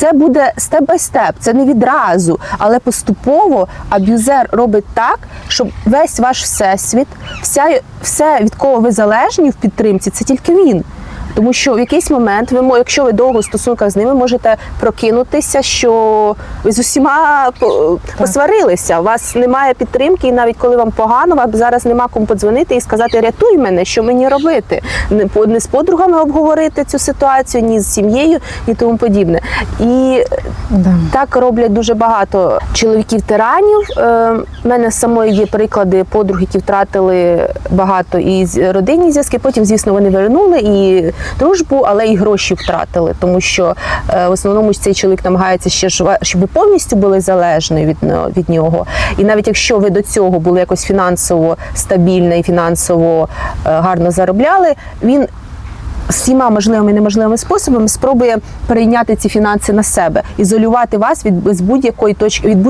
Це буде степ бай степ, це не відразу, але поступово аб'юзер робить так, щоб весь ваш всесвіт, вся, все, від кого ви залежні в підтримці, це тільки він. Тому що в якийсь момент ви якщо ви довго в стосунках з ними, можете прокинутися, що ви з усіма по- посварилися. У вас немає підтримки, і навіть коли вам погано, вам зараз нема кому подзвонити і сказати Рятуй мене, що мені робити. Не по- не з подругами обговорити цю ситуацію, ні з сім'єю, ні тому подібне. І Да. так роблять дуже багато чоловіків тиранів. Е, У мене самої є приклади подруг, які втратили багато і родинні зв'язки. Потім, звісно, вони вернули і дружбу, але і гроші втратили, тому що е, в основному цей чоловік намагається ще щоб ви повністю були залежною від, від нього. І навіть якщо ви до цього були якось фінансово стабільно і фінансово е, гарно заробляли, він всіма можливими і неможливими способами спробує перейняти ці фінанси на себе, ізолювати вас від з будь-якої точки від будь